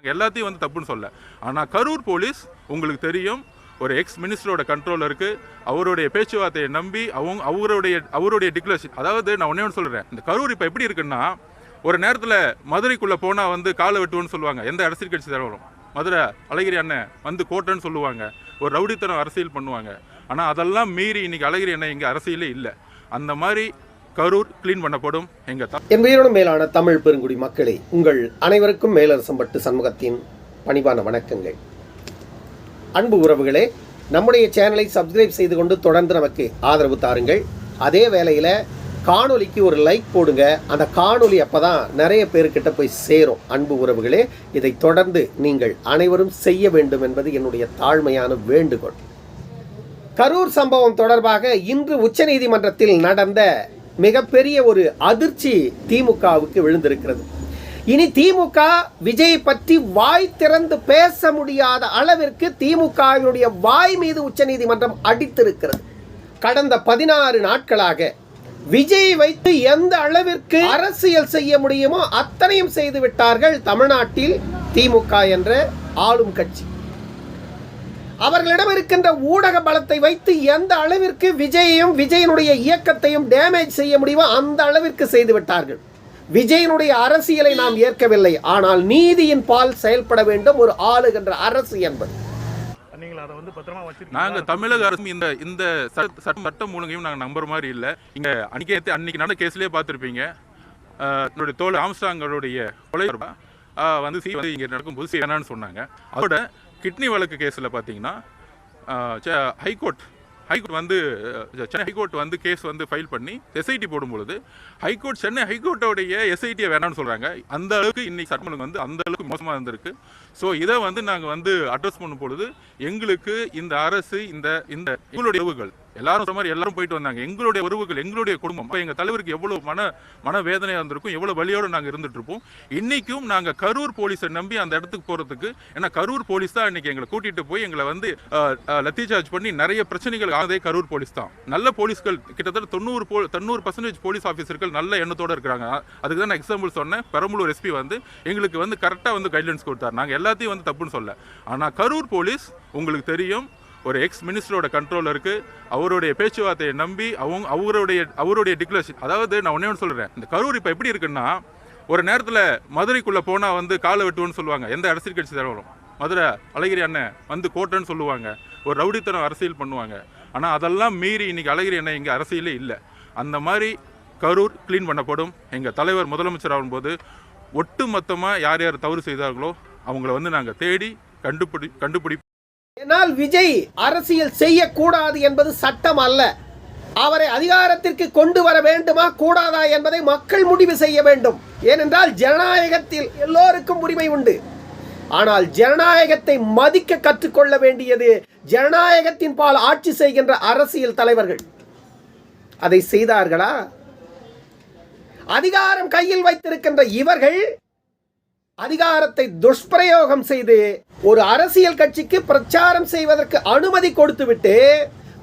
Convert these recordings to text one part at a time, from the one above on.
நாங்கள் எல்லாத்தையும் வந்து தப்புன்னு சொல்ல. ஆனால் கரூர் போலீஸ் உங்களுக்கு தெரியும் ஒரு எக்ஸ் மினிஸ்டரோட கண்ட்ரோல் இருக்குது அவருடைய பேச்சுவார்த்தையை நம்பி அவங்க அவருடைய அவருடைய டிக்ளரேஷன் அதாவது நான் ஒன்றே ஒன்று சொல்கிறேன் இந்த கரூர் இப்போ எப்படி இருக்குன்னா ஒரு நேரத்தில் மதுரைக்குள்ளே போனால் வந்து காலை வெட்டுவோன்னு சொல்லுவாங்க. எந்த அரசியல் கட்சி தலைவரும் மதுரை அழகிரி அண்ணன் வந்து கோட்டைன்னு சொல்லுவாங்க. ஒரு ரவுடித்தனம் அரசியல் பண்ணுவாங்க. ஆனால் அதெல்லாம் மீறி இன்னைக்கு அழகிரி அண்ணன் இங்கே அரசியலே இல்லை. அந்த மாதிரி கரூர் கிளீன் பண்ணப்படும். எங்க என் உயிரினும் மேலான தமிழ் பெருங்குடி மக்களே உங்கள் அனைவருக்கும் மேலரசம்பட்டு சண்முகத்தின் பணிவான வணக்கங்கள். அன்பு உறவுகளே நம்முடைய சேனலை சப்ஸ்கிரைப் செய்து கொண்டு தொடர்ந்து நமக்கு ஆதரவு தாருங்கள். அதே வேளையில் காணொலிக்கு ஒரு லைக் போடுங்க. அந்த காணொலி அப்போ தான் நிறைய பேர்கிட்ட போய் சேரும். அன்பு உறவுகளே இதை தொடர்ந்து நீங்கள் அனைவரும் செய்ய வேண்டும் என்பது என்னுடைய தாழ்மையான வேண்டுகோள். கரூர் சம்பவம் தொடர்பாக இன்று உச்சநீதிமன்றத்தில் நடந்த மிகப்பெரிய ஒரு அதிர்ச்சி திமுகவுக்கு விழுந்திருக்கிறது. இனி திமுக விஜய் பற்றி வாய் திறந்து பேச முடியாத அளவிற்கு திமுகவினுடைய வாய் மீது உச்சநீதிமன்றம் அடித்திருக்கிறது. கடந்த பதினாறு நாட்களாக விஜய் வைத்து எந்த அளவிற்கு அரசியல் செய்ய முடியுமோ அத்தனையும் செய்து விட்டார்கள் தமிழ்நாட்டில் திமுக என்ற ஆளும் கட்சி. அவர்களிடம் இருக்கின்ற ஊடக பலத்தை வைத்து எந்த அளவிற்கு விஜயையும் விஜயனுடைய இயக்கத்தையும் டேமேஜ் செய்ய முடியுமோ அந்த அளவிற்கு செய்து விட்டார்கள். விஜயனுடைய அரசியலை நாம் ஏற்கவில்லை. ஆனால் நீதியின் பால் செயல்பட வேண்டும். ஒரு ஆளுகின்ற அரசு என்பது. நீங்கள் அதை வந்து பத்திரமா வச்சிருக்கீங்க நாங்கள் தமிழக அரசு இந்த இந்த சட்ட சட்ட- சட்டம் ஒழுங்கையும் நாங்கள் நம்புற மாதிரி இல்லை. இங்கே அன்னைக்கு அன்னைக்கு நடந்த கேஸ்லேயே பார்த்துருப்பீங்க. என்னுடைய தோல் ஆம்ஸ்டாங்களுடைய கொலை வந்து சி வந்து இங்கே நடக்கும்போது சி வேணான்னு சொன்னாங்க. அதோட கிட்னி வழக்கு கேஸில் பார்த்தீங்கன்னா ஹைகோர்ட் ஹைகோர்ட் வந்து சென்னை ஹைகோர்ட் வந்து கேஸ் வந்து ஃபைல் பண்ணி எஸ்ஐடி போடும்பொழுது ஹைகோர்ட் சென்னை ஹைகோர்ட்டோடைய எஸ்ஐடியை வேணாம்னு சொல்கிறாங்க அந்த அளவுக்கு இன்னைக்கு சட்டமன்றம் வந்து அந்த அளவுக்கு மோசமாக இருந்திருக்கு. ஸோ இதை வந்து நாங்கள் வந்து அட்ரஸ் பண்ணும் பொழுது எங்களுக்கு இந்த அரசு இந்த இந்த எங்களுடைய உறவுகள் எல்லாரும் சொன்ன மாதிரி எல்லாரும் போயிட்டு வந்தாங்க. எங்களுடைய உறவுகள் எங்களுடைய குடும்பம். அப்ப எங்கள் தலைவருக்கு எவ்வளோ மன மனவேதனையாக இருந்திருக்கும் எவ்வளோ வழியோடு நாங்கள் இருந்துட்டு இருப்போம் நாங்கள் கரூர் போலீஸை நம்பி அந்த இடத்துக்கு போகிறதுக்கு ஏன்னா கரூர் போலீஸ் தான் இன்னைக்கு எங்களை கூட்டிகிட்டு போய் எங்களை வந்து லத்தி சார்ஜ் பண்ணி நிறைய பிரச்சனைகள் ஆனதே கரூர் போலீஸ் தான். நல்ல போலீஸ்கள் கிட்டத்தட்ட தொண்ணூறு போ தொண்ணூறு பர்சன்டேஜ் போலீஸ் ஆஃபீஸர்கள் நல்ல எண்ணத்தோடு இருக்கிறாங்க. அதுக்கு தான் நான் எக்ஸாம்பிள் சொன்னேன். பெரம்பலூர் எஸ்பி வந்து எங்களுக்கு வந்து கரெக்டாக வந்து கைட்லைன்ஸ் கொடுத்தாரு. நாங்கள் எல்லாத்தையும் வந்து தப்புன்னு சொல்ல ஆனால் கரூர் போலீஸ் உங்களுக்கு தெரியும் ஒரு எக்ஸ் மினிஸ்டரோட கண்ட்ரோலில் இருக்குது அவருடைய பேச்சுவார்த்தையை நம்பி அவங்க அவருடைய அவருடைய டிக்ளரேஷன் அதாவது நான் ஒன்றே ஒன்று சொல்கிறேன் இந்த கரூர் இப்போ எப்படி இருக்குன்னா ஒரு நேரத்தில் மதுரைக்குள்ளே போனால் வந்து காலை வெட்டுவோன்னு சொல்லுவாங்க. எந்த அரசியல் கட்சி தலைவரும் மதுரை அழகிரி அண்ணன் வந்து கோட்டைன்னு சொல்லுவாங்க. ஒரு ரவுடித்தனம் அரசியல் பண்ணுவாங்க. ஆனால் அதெல்லாம் மீறி இன்னைக்கு அழகிரி அண்ணன் இங்கே அரசியலே இல்லை. அந்த மாதிரி கரூர் க்ளீன் பண்ணப்படும். எங்கள் தலைவர் முதலமைச்சர் ஆகும்போது ஒட்டு மொத்தமாக யார் யார் தவறு செய்தார்களோ அவங்கள வந்து நாங்கள் தேடி கண்டுபிடி கண்டுபிடி என்னால் விஜய் அரசியல் செய்யக்கூடாது என்பது சட்டம் அல்ல. அவரை அதிகாரத்திற்கு கொண்டு வர வேண்டுமா கூடாதா என்பதை மக்கள் முடிவு செய்ய வேண்டும். ஏனென்றால் ஜனநாயகத்தில் எல்லோருக்கும் உரிமை உண்டு. ஆனால் ஜனநாயகத்தை மதிக்க கற்றுக்கொள்ள வேண்டியது ஜனநாயகத்தின் பால் ஆட்சி செய்கின்ற அரசியல் தலைவர்கள். அதை செய்தார்களா? அதிகாரம் கையில் வைத்திருக்கின்ற இவர்கள் அதிகாரத்தை துஷ்பிரயோகம் செய்து ஒரு அரசியல் கட்சிக்கு பிரச்சாரம் செய்வதற்கு அனுமதி கொடுத்துவிட்டு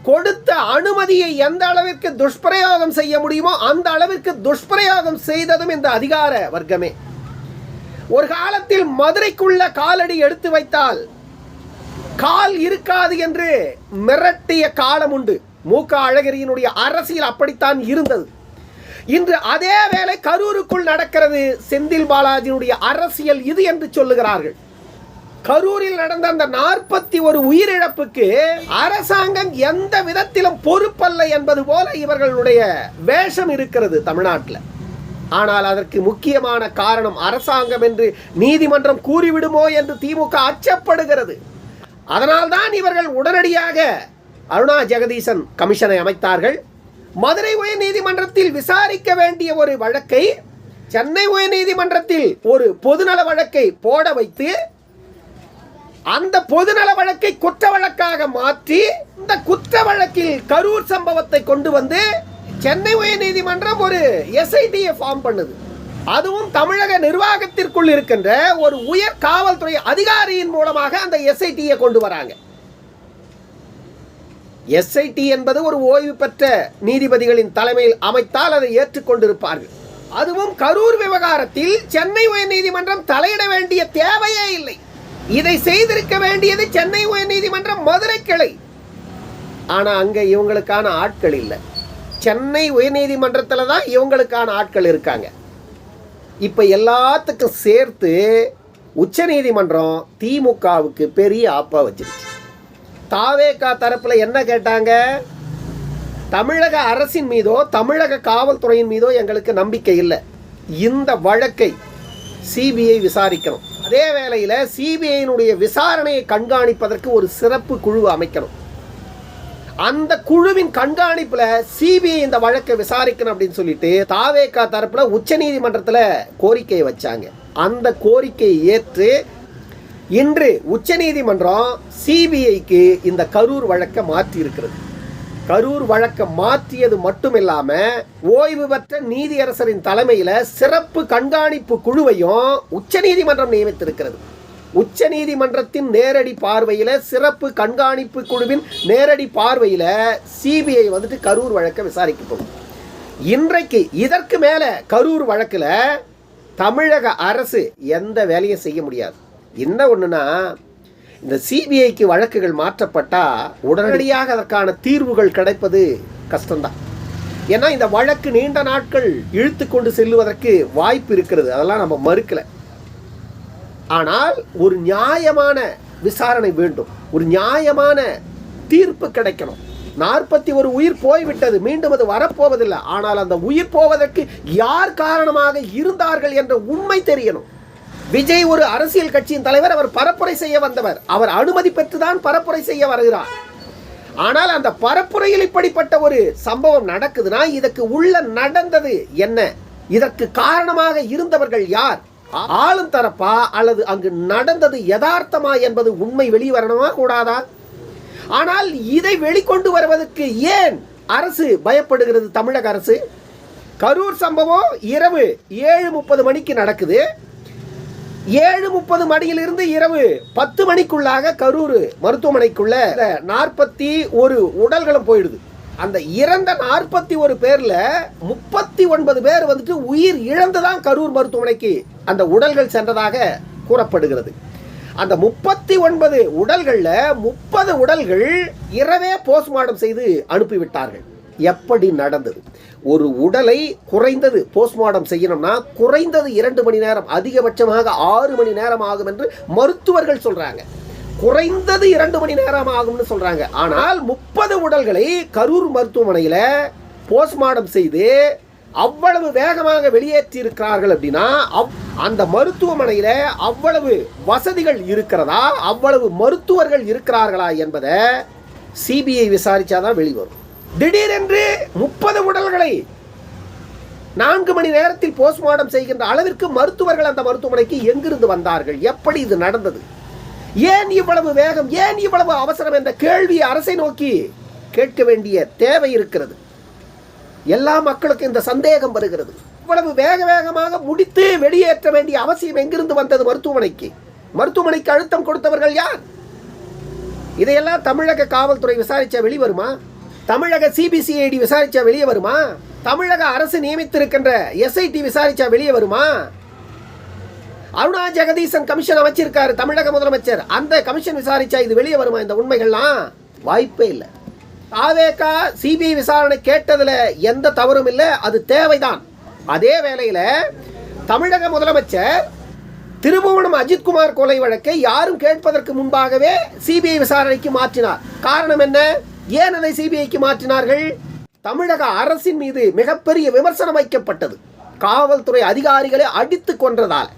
கொடுத்த அனுமதியை எந்த அளவிற்கு துஷ்பிரயோகம் செய்ய முடியுமோ அந்த அளவிற்கு துஷ்பிரயோகம் செய்ததும் இந்த அதிகார வர்க்கமே. ஒரு காலத்தில் மதுரைக்குள்ள காலடி எடுத்து வைத்தால் கால் இருக்காது என்று மிரட்டிய காலம் உண்டு. மூக்க அழகிரியினுடைய அரசியல் அப்படித்தான் இருந்தது. இன்று அதே வேளை கரூருக்குள் நடக்கிறது செந்தில் பாலாஜியினுடைய அரசியல் இது என்று சொல்லுகிறார்கள். கரூரில் நடந்த அந்த நாற்பத்தி ஒரு உயிரிழப்புக்கு அரசாங்கம் எந்த விதத்திலும் பொறுப்பல்ல என்பது போல இவர்களுடைய வேஷம் இருக்கிறது தமிழ்நாட்டில். ஆனால் அதற்கு முக்கியமான காரணம் அரசாங்கம் என்று நீதிமன்றம் கூறிவிடுமோ என்று திமுக அச்சப்படுகிறது. அதனால்தான் இவர்கள் உடனடியாக அருணா ஜெகதீசன் கமிஷனை அமைத்தார்கள். மதுரை உயர்நீதிமன்றத்தில் விசாரிக்க வேண்டிய ஒரு வழக்கை சென்னை உயர்நீதிமன்றத்தில் ஒரு பொதுநல வழக்கை போட வைத்து அந்த பொதுநல வழக்கை குற்ற வழக்காக மாற்றி இந்த குற்ற வழக்கில் கரூர் சம்பவத்தை கொண்டு வந்து சென்னை உயர்நீதிமன்றம் ஒரு எஸ்ஐடியை ஃபார்ம் பண்ணுது. அதுவும் தமிழக நிர்வாகத்திற்குள் இருக்கின்ற ஒரு உயர் காவல்துறை அதிகாரியின் மூலமாக அந்த எஸ்ஐடியை கொண்டு வராங்க. எஸ்ஐடி என்பது ஒரு ஓய்வு பெற்ற நீதிபதிகளின் தலைமையில் அமைத்தால் அதை ஏற்றுக்கொண்டிருப்பார்கள். அதுவும் கரூர் விவகாரத்தில் சென்னை உயர்நீதிமன்றம் தலையிட வேண்டிய தேவையே இல்லை. இதை செய்திருக்க வேண்டியது சென்னை உயர்நீதிமன்றம் மதுரை கிளை. ஆனால் அங்கே இவங்களுக்கான ஆட்கள் இல்லை. சென்னை உயர்நீதிமன்றத்தில் தான் இவங்களுக்கான ஆட்கள் இருக்காங்க. இப்போ எல்லாத்துக்கும் சேர்த்து உச்சநீதிமன்றம் திமுகவுக்கு பெரிய ஆப்பா வச்சிருச்சு. தாவேகா தரப்பில் என்ன கேட்டாங்க? தமிழக அரசின் மீதோ தமிழக காவல்துறையின் மீதோ எங்களுக்கு நம்பிக்கை இல்லை. இந்த வழக்கை சிபிஐ விசாரிக்கணும். அதே வேளையில் சிபிஐனுடைய விசாரணையை கண்காணிப்பதற்கு ஒரு சிறப்பு குழு அமைக்கணும். அந்த குழுவின் கண்காணிப்பில் சிபிஐ இந்த வழக்கை விசாரிக்கணும் அப்படின்னு சொல்லிட்டு தாவேக்கா தரப்பில் உச்சநீதிமன்றத்தில் கோரிக்கையை வச்சாங்க. அந்த கோரிக்கையை ஏற்று இன்று உச்சநீதிமன்றம் சிபிஐக்கு இந்த கரூர் வழக்கை மாற்றி இருக்கிறது கரூர் வழக்கை மாற்றியது மட்டுமில்லாம ஓய்வு பெற்ற நீதியரசரின் தலைமையில சிறப்பு கண்காணிப்பு குழுவையும் உச்சநீதிமன்றம் நியமித்திருக்கிறது. உச்ச நீதிமன்றத்தின் நேரடி பார்வையில சிறப்பு கண்காணிப்பு குழுவின் நேரடி பார்வையில சிபிஐ வந்துட்டு கரூர் வழக்கை விசாரிக்க போகுது. இன்றைக்கு இதற்கு மேல கரூர் வழக்கில் தமிழக அரசு எந்த வேலையும் செய்ய முடியாது. என்ன ஒண்ணுனா இந்த சிபிஐக்கு வழக்குகள் மாற்றப்பட்டா உடனடியாக அதற்கான தீர்வுகள் கிடைப்பது கஷ்டம்தான். ஏன்னா இந்த வழக்கு நீண்ட நாட்கள் இழுத்து கொண்டு செல்லுவதற்கு வாய்ப்பு இருக்கிறது. அதெல்லாம் நம்ம மறுக்கல. ஆனால் ஒரு நியாயமான விசாரணை வேண்டும். ஒரு நியாயமான தீர்ப்பு கிடைக்கணும். நாற்பத்தி ஒரு உயிர் போய்விட்டது. மீண்டும் அது வரப்போவதில்லை. ஆனால் அந்த உயிர் போவதற்கு யார் காரணமாக இருந்தார்கள் என்ற உண்மை தெரியணும். விஜய் ஒரு அரசியல் கட்சியின் தலைவர் அவர் பரப்புரை செய்ய வந்தவர். அவர் அனுமதி பெற்றுதான் பரப்புரை செய்ய வருகிறார். ஆனால் அந்த பரப்புரையில் இப்படிப்பட்ட ஒரு சம்பவம் நடக்குதுன்னா இதற்கு உள்ள நடந்தது என்ன? இதற்கு காரணமாக இருந்தவர்கள் யார்? ஆளும் தரப்பா? அல்லது அங்கு நடந்தது யதார்த்தமா என்பது உண்மை வெளிவரணுமா கூடாதா? ஆனால் இதை வெளிக்கொண்டு வருவதற்கு ஏன் அரசு பயப்படுகிறது தமிழக அரசு? கரூர் சம்பவம் இரவு ஏழு முப்பது மணிக்கு நடக்குது. ஏழு முப்பது மணியிலிருந்து இரவு பத்து மணிக்குள்ளாக கரூர் மருத்துவமனைக்குள்ள நாற்பத்தி ஒரு உடல்களும் போயிடுது. அந்த இறந்த நாற்பத்தி ஒரு பேர்ல முப்பத்தி ஒன்பது பேர் வந்துட்டு உயிர் இழந்துதான் கரூர் மருத்துவமனைக்கு அந்த உடல்கள் சென்றதாக கூறப்படுகிறது. அந்த முப்பத்தி ஒன்பது உடல்களில் முப்பது உடல்கள் இரவே போஸ்ட்மார்ட்டம் செய்து அனுப்பிவிட்டார்கள். எப்படி நடந்தது? ஒரு உடலை குறைந்தது போஸ்ட்மார்டம் செய்யணும்னா குறைந்தது இரண்டு மணி நேரம் அதிகபட்சமாக ஆறு மணி நேரம் ஆகும் என்று மருத்துவர்கள் சொல்றாங்க. குறைந்தது இரண்டு மணி நேரம் ஆகும்னு சொல்றாங்க. ஆனால் முப்பது உடல்களை கரூர் மருத்துவமனையில் போஸ்ட்மார்டம் செய்து அவ்வளவு வேகமாக வெளியேற்றி இருக்கிறார்கள் அப்படின்னா அவ்- அந்த மருத்துவமனையில் அவ்வளவு வசதிகள் இருக்கிறதா? அவ்வளவு மருத்துவர்கள் இருக்கிறார்களா என்பதை சிபிஐ விசாரிச்சாதான் வெளிவரும். திடீரென்று முப்பது உடல்களை நான்கு மணி நேரத்தில் போஸ்ட்மார்டம் செய்கின்ற அளவிற்கு மருத்துவர்கள் அந்த மருத்துவமனைக்கு எங்கிருந்து வந்தார்கள்? எப்படி இது நடந்தது? ஏன் இவ்வளவு வேகம் ஏன் இவ்வளவு அவசரம் என்ற கேள்வி அரசை நோக்கி கேட்க வேண்டிய தேவை இருக்கிறது. எல்லா மக்களுக்கும் இந்த சந்தேகம் வருகிறது. இவ்வளவு வேக வேகமாக முடித்து வெளியேற்ற வேண்டிய அவசியம் எங்கிருந்து வந்தது மருத்துவமனைக்கு? மருத்துவமனைக்கு அழுத்தம் கொடுத்தவர்கள் யார்? இதையெல்லாம் தமிழக காவல்துறை விசாரிச்சா வெளிவருமா? தமிழக சிபிசிஐடி விசாரிச்சா வெளியே வருமா? தமிழக அரசு நியமித்திருக்கின்ற எஸ்ஐடி விசாரிச்சா வெளியே வருமா? அருணா ஜெகதீசன் கமிஷன் அமைச்சிருக்காரு தமிழக முதலமைச்சர். அந்த கமிஷன் விசாரிச்சா இது வெளியே வருமா இந்த உண்மைகள்லாம்? வாய்ப்பே இல்லை. ஆவேகா சிபிஐ விசாரணை கேட்டதில் எந்த தவறும் இல்லை அது தேவைதான். அதே வேளையில் தமிழக முதலமைச்சர் திருபுவனம் அஜித்குமார் கொலை வழக்கை யாரும் கேட்பதற்கு முன்பாகவே சிபிஐ விசாரணைக்கு மாற்றினார். காரணம் என்ன? ஏன் அதை சிபிஐக்கு மாற்றினார்கள்? தமிழக அரசின் மீது மிகப்பெரிய விமர்சனம் வைக்கப்பட்டது. காவல்துறை அதிகாரிகளை அடித்து கொன்றதால்.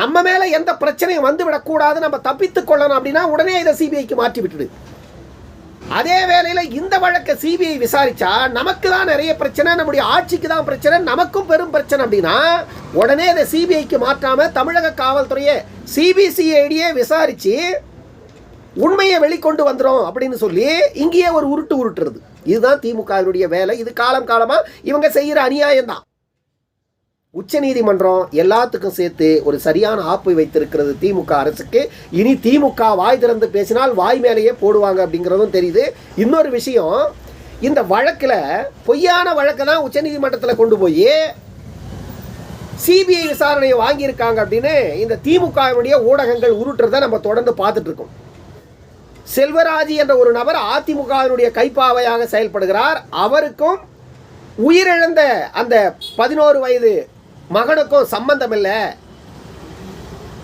நம்ம மேலே எந்த பிரச்சனையும் வந்து விடக்கூடாது நம்ம தப்பித்துக் கொள்ளணும் அப்படின்னா உடனே இதை சிபிஐக்கு மாற்றி விட்டுடு அதே வேளையில் இந்த வழக்கை சிபிஐ விசாரிச்சா நமக்கு தான் நிறைய பிரச்சனை நம்முடைய ஆட்சிக்கு தான் பிரச்சனை நமக்கும் பெரும் பிரச்சனை அப்படின்னா உடனே இதை சிபிஐக்கு மாற்றாம தமிழக காவல்துறையை சிபிசிஐடியே விசாரிச்சு உண்மையை வெளிக்கொண்டு வந்துரும் அப்படின்னு சொல்லி இங்கேயே ஒரு உருட்டு உருட்டுறது. இதுதான் திமுகவினுடைய வேலை. இது காலம் காலமாக இவங்க செய்கிற அநியாயம் தான் உச்சநீதிமன்றம் எல்லாத்துக்கும் சேர்த்து ஒரு சரியான ஆப்பு வைத்திருக்கிறது திமுக அரசுக்கு. இனி திமுக வாய் திறந்து பேசினால் வாய் மேலேயே போடுவாங்க அப்படிங்கிறதும் தெரியுது. இன்னொரு விஷயம் இந்த வழக்கில் பொய்யான வழக்கை தான் உச்சநீதிமன்றத்தில் கொண்டு போய் சிபிஐ விசாரணையை வாங்கியிருக்காங்க அப்படின்னு இந்த திமுகவினுடைய ஊடகங்கள் உருட்டுறதை நம்ம தொடர்ந்து பார்த்துட்ருக்கோம் செல்வராஜ் என்ற ஒரு நபர் அதிமுகவினுடைய கைப்பாவையாக செயல்படுகிறார். அவருக்கும் உயிரிழந்த அந்த பதினோரு வயது மகனுக்கும் சம்பந்தம் இல்லை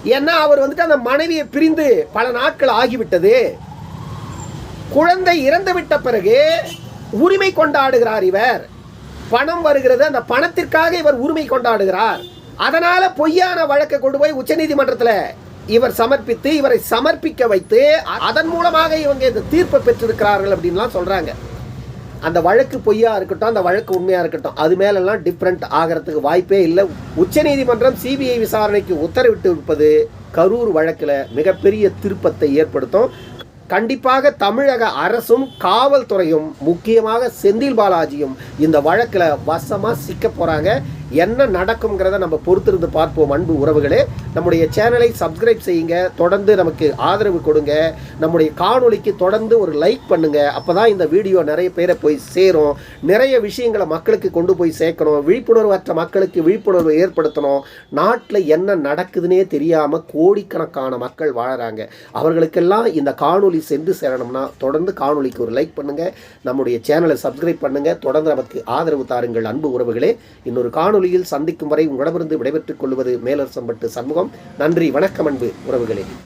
ஏன்னா அவர் வந்துட்டு அந்த மனைவியை பிரிந்து பல நாட்கள் ஆகிவிட்டது. குழந்தை இறந்து விட்ட பிறகு உரிமை கொண்டாடுகிறார் இவர். பணம் வருகிறது அந்த பணத்திற்காக இவர் உரிமை கொண்டாடுகிறார். அதனால பொய்யான வழக்கை கொண்டு போய் உச்சநீதிமன்றத்தில் இவர் சமர்ப்பித்து இவரை சமர்ப்பிக்க வைத்து அதன் மூலமாக இவங்க இந்த தீர்ப்பை பெற்றிருக்கிறார்கள் அப்படின்லாம் சொல்கிறாங்க அந்த வழக்கு பொய்யா இருக்கட்டும் அந்த வழக்கு உண்மையாக இருக்கட்டும் அது மேலெல்லாம் டிஃப்ரெண்ட் ஆகிறதுக்கு வாய்ப்பே இல்லை. உச்சநீதிமன்றம் சிபிஐ விசாரணைக்கு உத்தரவிட்டு இருப்பது கரூர் வழக்கில் மிகப்பெரிய திருப்பத்தை ஏற்படுத்தும். கண்டிப்பாக தமிழக அரசும் காவல்துறையும் முக்கியமாக செந்தில் பாலாஜியும் இந்த வழக்கில் வசமாக சிக்க போகிறாங்க என்ன நடக்குங்கிறத நம்ம பொறுத்திருந்து பார்ப்போம் அன்பு உறவுகளே. நம்முடைய சேனலை சப்ஸ்கிரைப் செய்யுங்க தொடர்ந்து நமக்கு ஆதரவு கொடுங்க. நம்முடைய காணொலிக்கு தொடர்ந்து ஒரு லைக் பண்ணுங்க. அப்பதான் இந்த வீடியோ நிறைய பேரை போய் சேரும். நிறைய விஷயங்களை மக்களுக்கு கொண்டு போய் சேர்க்கணும். விழிப்புணர்வற்ற மக்களுக்கு விழிப்புணர்வு ஏற்படுத்தணும். நாட்டில் என்ன நடக்குதுன்னே தெரியாமல் கோடிக்கணக்கான மக்கள் வாழறாங்க. அவர்களுக்கெல்லாம் இந்த காணொலி சென்று சேரணும்னா தொடர்ந்து காணொலிக்கு ஒரு லைக் பண்ணுங்க. நம்முடைய சேனலை சப்ஸ்கிரைப் பண்ணுங்க. தொடர்ந்து நமக்கு ஆதரவு தாருங்கள் அன்பு உறவுகளே. இன்னொரு காணொளியில் சந்திக்கும் வரை உங்களிடமிருந்து விடைபெற்றுக் கொள்வது மேலரசம்பட்டு சண்முகம். நன்றி வணக்கம் அன்பு உறவுகளே.